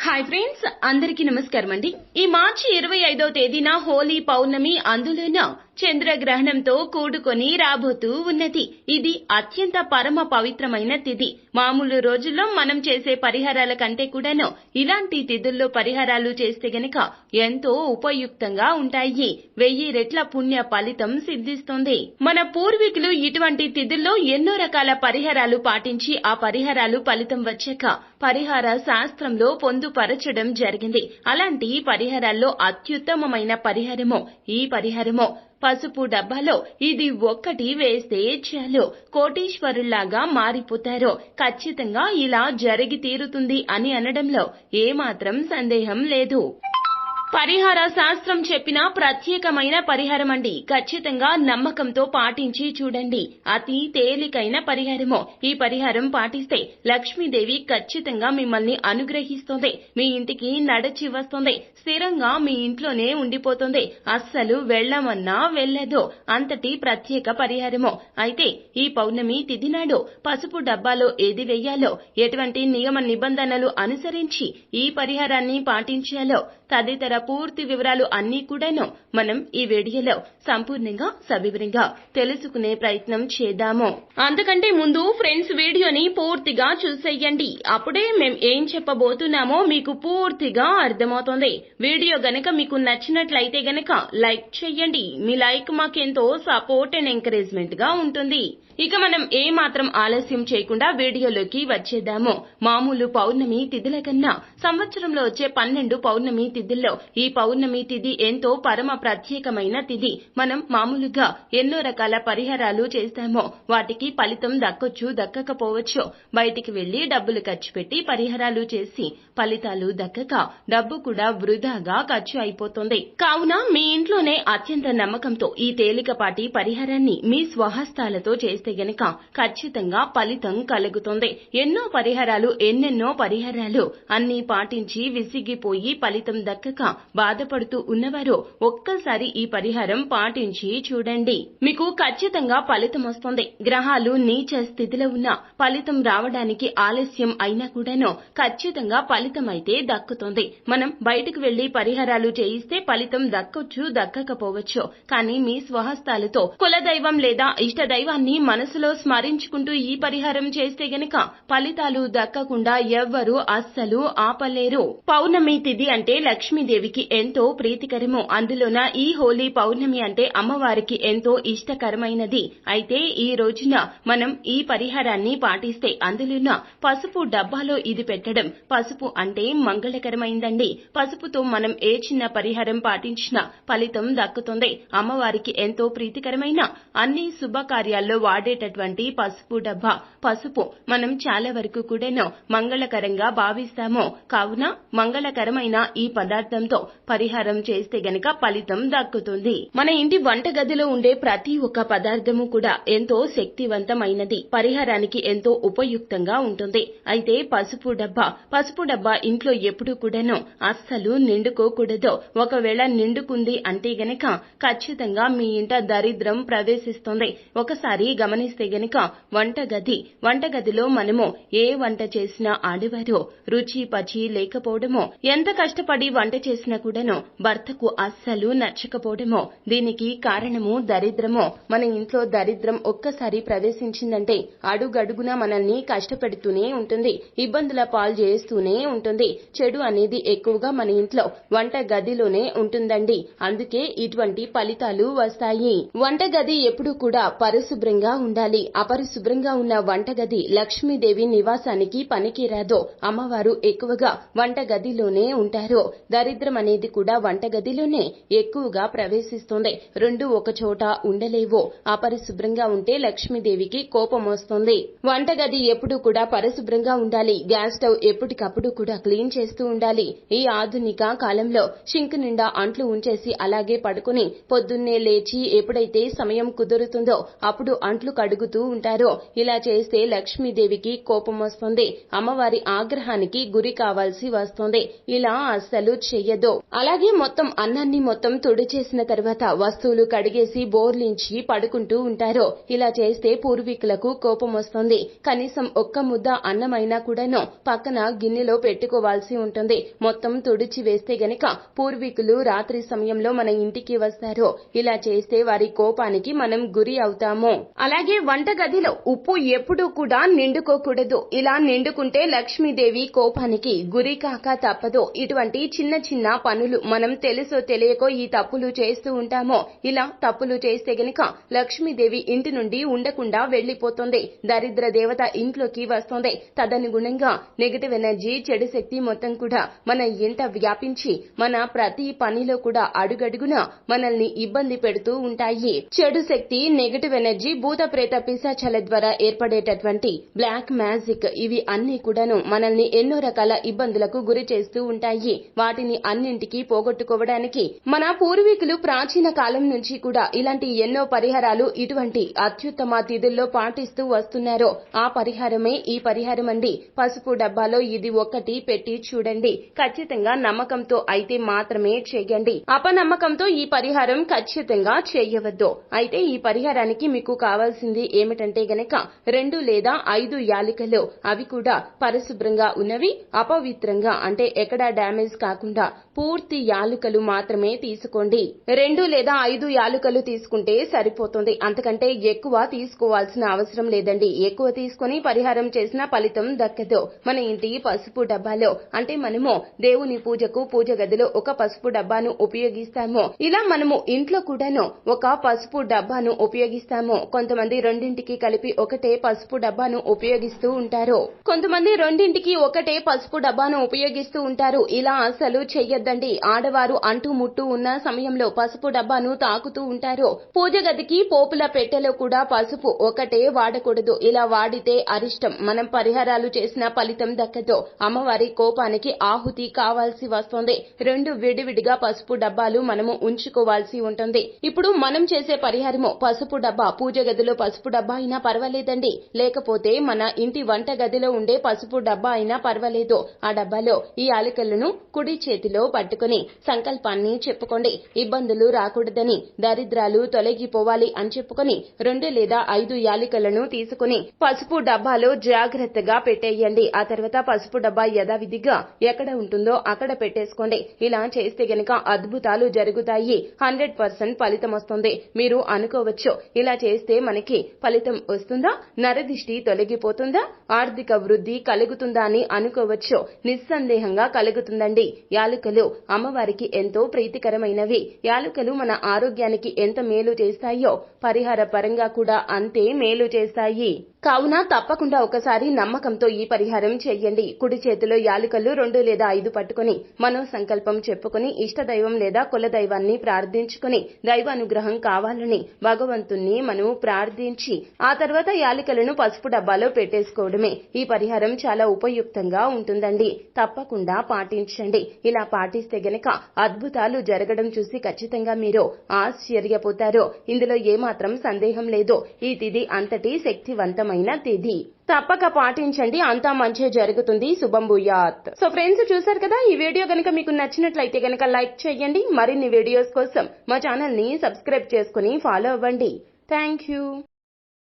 Hi friends అందరికీ నమస్కారం అండి ఈ మార్చి ఇరవై ఐదో తేదీన హోలీ పౌర్ణమి అందులోన చంద్రగ్రహణంతో కూడుకొని రాబోతూ ఉన్నది. ఇది అత్యంత పరమ పవిత్రమైన తిథి మామూలు రోజుల్లో మనం చేసే పరిహారాల కంటే కూడాను ఇలాంటి తిథుల్లో పరిహారాలు చేస్తే గనక ఎంతో ఉపయుక్తంగా ఉంటాయి. వెయ్యి రెట్ల పుణ్య ఫలితం సిద్ధిస్తుంది. మన పూర్వీకులు ఇటువంటి తిథుల్లో ఎన్నో రకాల పరిహారాలు పాటించి ఆ పరిహారాలు ఫలితం వచ్చాక పరిహార శాస్త్రంలో పొందుపరచడం జరిగింది. అలాంటి పరిహారాల్లో అత్యుత్తమమైన పరిహారము ఈ పరిహారము పసుపు డబ్బాలో ఇది ఒక్కటి వేస్తే చాలు. కోటీశ్వరుల్లాగా మారిపోతారు. ఖచ్చితంగా ఇలా జరిగి తీరుతుంది అని అనడంలో ఏమాత్రం సందేహం లేదు. పరిహార శాస్త్రం చెప్పిన ప్రత్యేకమైన పరిహారం అండి ఖచ్చితంగా నమ్మకంతో పాటించి చూడండి. అతి తేలికైన పరిహారము. ఈ పరిహారం పాటిస్తే లక్ష్మీదేవి ఖచ్చితంగా మిమ్మల్ని అనుగ్రహిస్తుంది. మీ ఇంటికి నడచి వస్తుంది. స్థిరంగా మీ ఇంట్లోనే ఉండిపోతుంది. అస్సలు వెళ్ళమన్నా వెళ్ళదు. అంతటి ప్రత్యేక పరిహారము. అయితే ఈ పౌర్ణమి తిథి నాడు పసుపు డబ్బాలో ఏది వెయ్యాలో? ఎటువంటి నియమ నిబంధనలు అనుసరించి ఈ పరిహారాన్ని పాటించాలో? తదితర పూర్తి వివరాలు అన్నీ కూడాను మనం ఈ వీడియోలో సంపూర్ణంగా సవివరంగా తెలుసుకునే ప్రయత్నం చేద్దాము. అందుకంటే ముందు ఫ్రెండ్స్ వీడియోని పూర్తిగా చూసేయండి. అప్పుడే మేం ఏం చెప్పబోతున్నామో మీకు పూర్తిగా అర్థమవుతుంది. వీడియో గనక మీకు నచ్చినట్లయితే గనక లైక్ చేయండి. మీ లైక్ మాకెంతో సపోర్ట్ అండ్ ఎంకరేజ్మెంట్గా ఉంటుంది. ఇక మనం ఏ మాత్రం ఆలస్యం చేయకుండా వీడియోలోకి వచ్చేద్దాము. మామూలు పౌర్ణమి తిథుల కన్నా సంవత్సరంలో వచ్చే పన్నెండు పౌర్ణమి తిథుల్లో ఈ పౌర్ణమి తిథి ఎంతో పరమ ప్రత్యేకమైన తిథి. మనం మామూలుగా ఎన్నో రకాల పరిహారాలు చేస్తామో వాటికి ఫలితం దక్కొచ్చు దక్కకపోవచ్చు బయటికి వెళ్ళి డబ్బులు ఖర్చు పెట్టి పరిహారాలు చేసి ఫలితాలు దక్కక డబ్బు కూడా వృధాగా ఖర్చు అయిపోతుంది. కావున మీ ఇంట్లోనే అత్యంత నమ్మకంతో ఈ తేలికపాటి పరిహారాన్ని మీ స్వహస్తాలతో చేస్తే గనక ఖచ్చితంగా ఫలితం కలుగుతుంది. ఎన్నో పరిహారాలు ఎన్నెన్నో పరిహారాలు అన్ని పాటించి విసిగిపోయి ఫలితం దక్కక బాధపడుతూ ఉన్నవారు ఒక్కసారి ఈ పరిహారం పాటించి చూడండి. మీకు ఖచ్చితంగా ఫలితం వస్తుంది. గ్రహాలు నీచ స్థితిలో ఉన్న ఫలితం రావడానికి ఆలస్యం అయినా కూడాను ఖచ్చితంగా ఫలితం అయితే దక్కుతుంది. మనం బయటకు వెళ్ళి పరిహారాలు చేయిస్తే ఫలితం దక్కొచ్చు దక్కకపోవచ్చు. కానీ మీ స్వహస్తాలతో కులదైవం లేదా ఇష్ట దైవాన్ని మనసులో స్మరించుకుంటూ ఈ పరిహారం చేస్తే గనక ఫలితాలు దక్కకుండా ఎవ్వరూ అస్సలు ఆపలేరు. పౌర్ణమి తిథి అంటే లక్ష్మీదేవికి ఎంతో ప్రీతికరము. అందులోన ఈ హోలీ పౌర్ణమి అంటే అమ్మవారికి ఎంతో ఇష్టకరమైనది. అయితే ఈ రోజున మనం ఈ పరిహారాన్ని పాటిస్తే అందులోన పసుపు డబ్బాలో ఇది పెట్టడం పసుపు అంటే మంగళకరమైందండి. పసుపుతో మనం ఏ చిన్న పరిహారం పాటించినా ఫలితం దక్కుతుంది. అమ్మవారికి ఎంతో ప్రీతికరమైన అన్ని శుభకార్యాల్లో వాడేటటువంటి పసుపు డబ్బా. పసుపు మనం చాలా వరకు కూడాను మంగళకరంగా భావిస్తాము. కావున మంగళకరమైన ఈ పదార్థంతో పరిహారం చేస్తే గనక ఫలితం దక్కుతుంది. మన ఇంటి వంటగదిలో ఉండే ప్రతి ఒక్క పదార్థము కూడా ఎంతో శక్తివంతమైనది. పరిహారానికి ఎంతో ఉపయుక్తంగా ఉంటుంది. అయితే పసుపు డబ్బా పసుపు డబ్బా ఇంట్లో ఎప్పుడు కూడాను అస్సలు నిండుకోకూడదు. ఒకవేళ నిండుకుంది అంటే గనక ఖచ్చితంగా మీ ఇంట దరిద్రం ప్రవేశిస్తుంది. ఒకసారి గమనిస్తే గనక వంటగది వంటగదిలో మనము ఏ వంట చేసినా ఆడవారు రుచి పచి లేకపోవడమో ఎంత కష్టపడి వంట చేసినా కూడాను భర్తకు అస్సలు నచ్చకపోవడమో దీనికి కారణము దరిద్రమో మన ఇంట్లో దరిద్రం ఒక్కసారి ప్రవేశించిందంటే అడుగడుగునా మనల్ని కష్టపెడుతూనే ఉంటుంది ఇబ్బందుల పాలు చేస్తూనే ఉంటుంది. చెడు అనేది ఎక్కువగా మన ఇంట్లో వంట గదిలోనే ఉంటుందండి. అందుకే ఇటువంటి ఫలితాలు వస్తాయి. వంటగది ఎప్పుడు కూడా పరిశుభ్రంగా ఉండాలి. అపరిశుభ్రంగా ఉన్న వంటగది లక్ష్మీదేవి నివాసానికి పనికిరాదు అమ్మవారు ఎక్కువగా వంటగదిలోనే ఉంటారు. దరిద్రం అనేది కూడా వంటగదిలోనే ఎక్కువగా ప్రవేశిస్తుంది. రెండు ఒక చోట ఉండలేవు అపరిశుభ్రంగా ఉంటే లక్ష్మీదేవికి కోపం వస్తుంది. వంటగది ఎప్పుడు కూడా పరిశుభ్రంగా ఉండాలి. గ్యాస్ స్టవ్ ఎప్పటికప్పుడు కూడా క్లీన్ చేస్తూ ఉండాలి. ఈ ఆధునిక కాలంలో షింక్ నిండా అంట్లు ఉంచేసి అలాగే పడుకుని పొద్దున్నే లేచి ఎప్పుడైతే సమయం కుదురుతుందో అప్పుడు అంట్లు అంట్లు కడుగుతూ ఉంటారో. ఇలా చేస్తే లక్ష్మీదేవికి కోపం వస్తుంది. అమ్మవారి ఆగ్రహానికి గురి కావాల్సి వస్తుంది. ఇలా అస్సలు చెయ్యదు అలాగే మొత్తం అన్నాన్ని మొత్తం తుడి చేసిన తర్వాత వస్తువులు కడిగేసి బోర్లించి పడుకుంటూ ఉంటారు. ఇలా చేస్తే పూర్వీకులకు కోపం వస్తుంది. కనీసం ఒక్క ముద్ద అన్నమైనా కూడాను పక్కన గిన్నెలో పెట్టుకోవాల్సి ఉంటుంది. మొత్తం తుడిచి వేస్తే గనక పూర్వీకులు రాత్రి సమయంలో మన ఇంటికి వస్తారు. ఇలా చేస్తే వారి కోపానికి మనం గురి అవుతాము. అలాగే వంటగదిలో ఉప్పు ఎప్పుడూ కూడా నిండుకోకూడదు. ఇలా నిండుకుంటే లక్ష్మీదేవి కోపానికి గురి కాక తప్పదు. ఇటువంటి చిన్న చిన్న చిన్న పనులు మనం తెలుసో తెలియకో ఈ తప్పులు చేస్తూ ఉంటామో ఇలా తప్పులు చేస్తే గనక లక్ష్మీదేవి ఇంటి నుండి ఉండకుండా వెళ్ళిపోతుంది దరిద్ర దేవత ఇంట్లోకి వస్తుంది. తదనుగుణంగా నెగటివ్ ఎనర్జీ చెడు శక్తి మొత్తం కూడా మన ఇంట వ్యాపించి మన ప్రతి పనిలో కూడా అడుగడుగున మనల్ని ఇబ్బంది పెడుతూ ఉంటాయి. చెడు శక్తి నెగటివ్ ఎనర్జీ భూత ప్రేత పిశాచల ద్వారా ఏర్పడేటటువంటి బ్లాక్ మ్యాజిక్ ఇవి అన్ని కూడాను మనల్ని ఎన్నో రకాల ఇబ్బందులకు గురి చేస్తూ ఉంటాయి. వాటి వాటిని అన్నింటికి పోగొట్టుకోవడానికి మన పూర్వీకులు ప్రాచీన కాలం నుంచి కూడా ఇలాంటి ఎన్నో పరిహారాలు ఇటువంటి అత్యుత్తమ తిథుల్లో పాటిస్తూ వస్తున్నారో ఆ పరిహారమే ఈ పరిహారం అండి. పసుపు డబ్బాలో ఇది ఒక్కటి పెట్టి చూడండి. ఖచ్చితంగా నమ్మకంతో అయితే మాత్రమే చేయండి. అపనమ్మకంతో ఈ పరిహారం ఖచ్చితంగా చేయవద్దు. అయితే ఈ పరిహారానికి మీకు కావాల్సింది ఏమిటంటే గనక రెండు లేదా ఐదు యాలికలు. అవి కూడా పరిశుభ్రంగా ఉన్నవి అపవిత్రంగా అంటే ఎక్కడా డ్యామేజ్ కాకుండా పూర్తి యాలుకలు మాత్రమే తీసుకోండి. రెండు లేదా ఐదు యాలుకలు తీసుకుంటే సరిపోతుంది. అంతకంటే ఎక్కువ తీసుకోవాల్సిన అవసరం లేదండి. ఎక్కువ తీసుకుని పరిహారం చేసిన ఫలితం దక్కదు. మన ఇంటి పసుపు డబ్బాలో అంటే మనము దేవుని పూజకు పూజ గదిలో ఒక పసుపు డబ్బాను ఉపయోగిస్తాము. ఇలా మనము ఇంట్లో కూడాను ఒక పసుపు డబ్బాను ఉపయోగిస్తాము. కొంతమంది రెండింటికి కలిపి ఒకటే పసుపు డబ్బాను ఉపయోగిస్తూ ఉంటారు. కొంతమంది రెండింటికి ఒకటే పసుపు డబ్బాను ఉపయోగిస్తూ ఉంటారు. ఇలా అసలు చెయ్యొద్దండి. ఆడవారు అంటూ ముట్టు ఉన్న సమయంలో పసుపు డబ్బాను తాకుతూ ఉంటారు. పూజ గదికి పోపుల పెట్టెలో కూడా పసుపు ఒకటే వాడకూడదు. ఇలా వాడితే అరిష్టం. మనం పరిహారాలు చేసిన ఫలితం దక్కదు. అమ్మవారి కోపానికి ఆహుతి కావాల్సి వస్తుంది. రెండు విడివిడిగా పసుపు డబ్బాలు మనము ఉంచుకోవాల్సి ఉంటుంది. ఇప్పుడు మనం చేసే పరిహారము పసుపు డబ్బా. పూజ గదిలో పసుపు డబ్బా అయినా పర్వాలేదండి. లేకపోతే మన ఇంటి వంట గదిలో ఉండే పసుపు డబ్బా అయినా పర్వాలేదు. ఆ డబ్బాలో ఈ యాలకలను కుడి చేతిలో పట్టుకుని సంకల్పాన్ని చెప్పుకోండి. ఇబ్బందులు రాకూడదని దరిద్రాలు తొలగిపోవాలి అని చెప్పుకొని రెండు లేదా ఐదు యాలికలను తీసుకుని పసుపు డబ్బాలో జాగ్రత్తగా పెట్టేయండి. ఆ తర్వాత పసుపు డబ్బా యథావిధిగా ఎక్కడ ఉంటుందో అక్కడ పెట్టేసుకోండి. ఇలా చేస్తే గనక అద్భుతాలు జరుగుతాయి. హండ్రెడ్ పర్సెంట్ ఫలితం వస్తుంది. మీరు అనుకోవచ్చు ఇలా చేస్తే మనకి ఫలితం వస్తుందా? నరదిష్టి తొలగిపోతుందా? ఆర్థిక వృద్ధి కలుగుతుందా అని అనుకోవచ్చు. నిస్సందేహంగా కలుగుతుందండి. యాలుకలు అమ్మవారికి ఎంతో ప్రీతికరమైనవి. యాలుకలు మన ఆరోగ్యానికి ఎంత మేలు చేస్తాయో పరిహార పరంగా కూడా అంతే మేలు చేస్తాయి. కావున తప్పకుండా ఒకసారి నమ్మకంతో ఈ పరిహారం చెయ్యండి కుడి చేతిలో యాలుకలు రెండు లేదా ఐదు పట్టుకుని మనో సంకల్పం చెప్పుకుని ఇష్ట దైవం లేదా కుల దైవాన్ని ప్రార్థించుకుని దైవానుగ్రహం కావాలని భగవంతుణ్ణి మనము ప్రార్థించి ఆ తర్వాత యాలికలను పసుపు డబ్బాలో పెట్టేసుకోవడమే. ఈ పరిహారం చాలా ఉపయుక్తంగా ఉంటుందండి. తప్పకుండా పాటించండి. ఇలా పాటిస్తే గనక అద్భుతాలు జరగడం చూసి ఖచ్చితంగా మీరు ఆశ్చర్యపోతారు. ఇందులో ఏమాత్రం సందేహం లేదు. ఈ తిథి అంతటి శక్తివంతమైన తిథి. తప్పక పాటించండి. అంతా మంచి జరుగుతుంది. శుభం భూయాత్. సో ఫ్రెండ్స్ చూసారు కదా? ఈ వీడియో కనుక మీకు నచ్చినట్లయితే కనుక లైక్ చేయండి. మరిన్ని వీడియోస్ కోసం మా ఛానల్ని సబ్స్క్రైబ్ చేసుకుని ఫాలో అవ్వండి. Thank you.